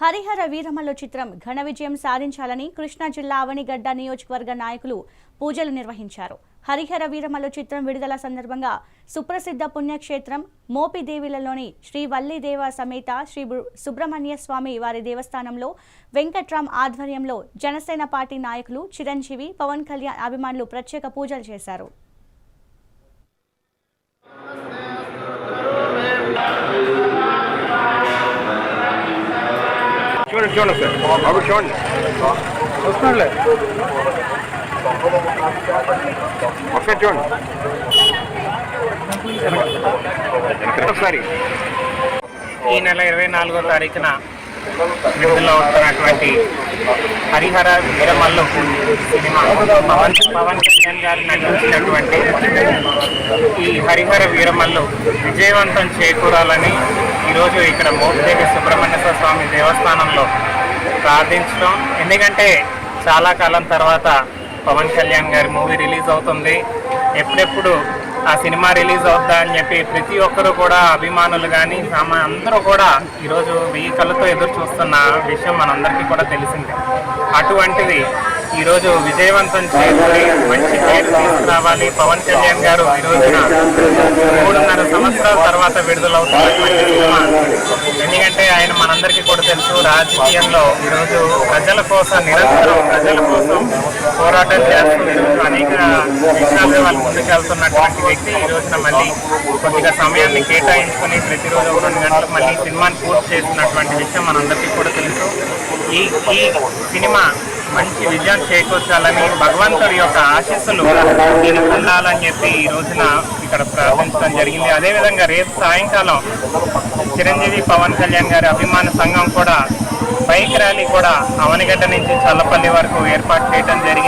హరిహర వీరమల్ల చిత్రం ఘన విజయం సాధించాలని కృష్ణా జిల్లా అవనిగడ్డ నియోజకవర్గ నాయకులు పూజలు నిర్వహించారు. హరిహర వీరమల్ల చిత్రం విడుదల సందర్భంగా సుప్రసిద్ధ పుణ్యక్షేత్రం మోపిదేవిలలోని శ్రీ వల్లిదేవ సమేత శ్రీ సుబ్రహ్మణ్య స్వామి వారి దేవస్థానంలో వెంకట్రామ్ ఆధ్వర్యంలో జనసేన పార్టీ నాయకులు చిరంజీవి పవన్ కళ్యాణ్ అభిమానులు ప్రత్యేక పూజలు చేశారు. చూడండి చూడండి సార్ బాబు చూడండి వస్తున్నాడులే ఒకసారి చూడండి ఒకసారి ఈ నెల ఇరవై నాలుగో తారీఖున విడుదల అవుతున్నటువంటి హరిహర వీరమల్లు సినిమా. పవన్ పవన్ కళ్యాణ్ గారు నటించినటువంటి ఈ హరిహర వీరమల్లు విజయవంతం చేకూరాలని ఈరోజు ఇక్కడ మోపిదేవి సుబ్రహ్మణ్యేశ్వర స్వామి దేవస్థానంలో ప్రార్థించడం. ఎందుకంటే చాలా కాలం తర్వాత పవన్ కళ్యాణ్ గారి మూవీ రిలీజ్ అవుతుంది. ఎప్పుడెప్పుడు ఆ సినిమా రిలీజ్ అవుద్దా అని చెప్పి ప్రతి ఒక్కరు కూడా అభిమానులు కానీ సామా అందరూ కూడా ఈరోజు వెయ్యి కళ్ళతో ఎదురు చూస్తున్న విషయం మనందరికీ కూడా తెలిసిందే. అటువంటిది ఈరోజు విజయవంతం చేసి మంచి పేరు తీసుకురావాలి. పవన్ కళ్యాణ్ గారు ఈ రోజున మూడున్నర సంవత్సరాల తర్వాత విడుదలవుతున్నటువంటి సినిమా. ఎందుకంటే ఆయన మనందరికీ కూడా తెలుసు రాజకీయంలో ఈరోజు ప్రజల కోసం నిరంతరం ప్రజల కోసం పోరాటం చేస్తూ అనేక విషయాలు వాళ్ళు ముందుకెళ్తున్నటువంటి వ్యక్తి. ఈ రోజున మళ్ళీ కొద్దిగా సమయాన్ని కేటాయించుకుని ప్రతిరోజు ఒక రెండు గంటలు మళ్ళీ సినిమాని పూర్తి చేస్తున్నటువంటి విషయం మనందరికీ కూడా తెలుసు. ఈ ఈ సినిమా మంచి విజయం చేకూర్చాలని భగవంతుడి యొక్క ఆశీస్సులు దీనికి ఉండాలని చెప్పి ఈ రోజున ఇక్కడ ప్రార్థించడం జరిగింది. అదేవిధంగా రేపు సాయంకాలం చిరంజీవి పవన్ కళ్యాణ్ గారి అభిమాన సంఘం కూడా బైక్ ర్యాలీ కూడా అవనిగడ్డ నుంచి చల్లపల్లి వరకు ఏర్పాటు చేయడం జరిగింది.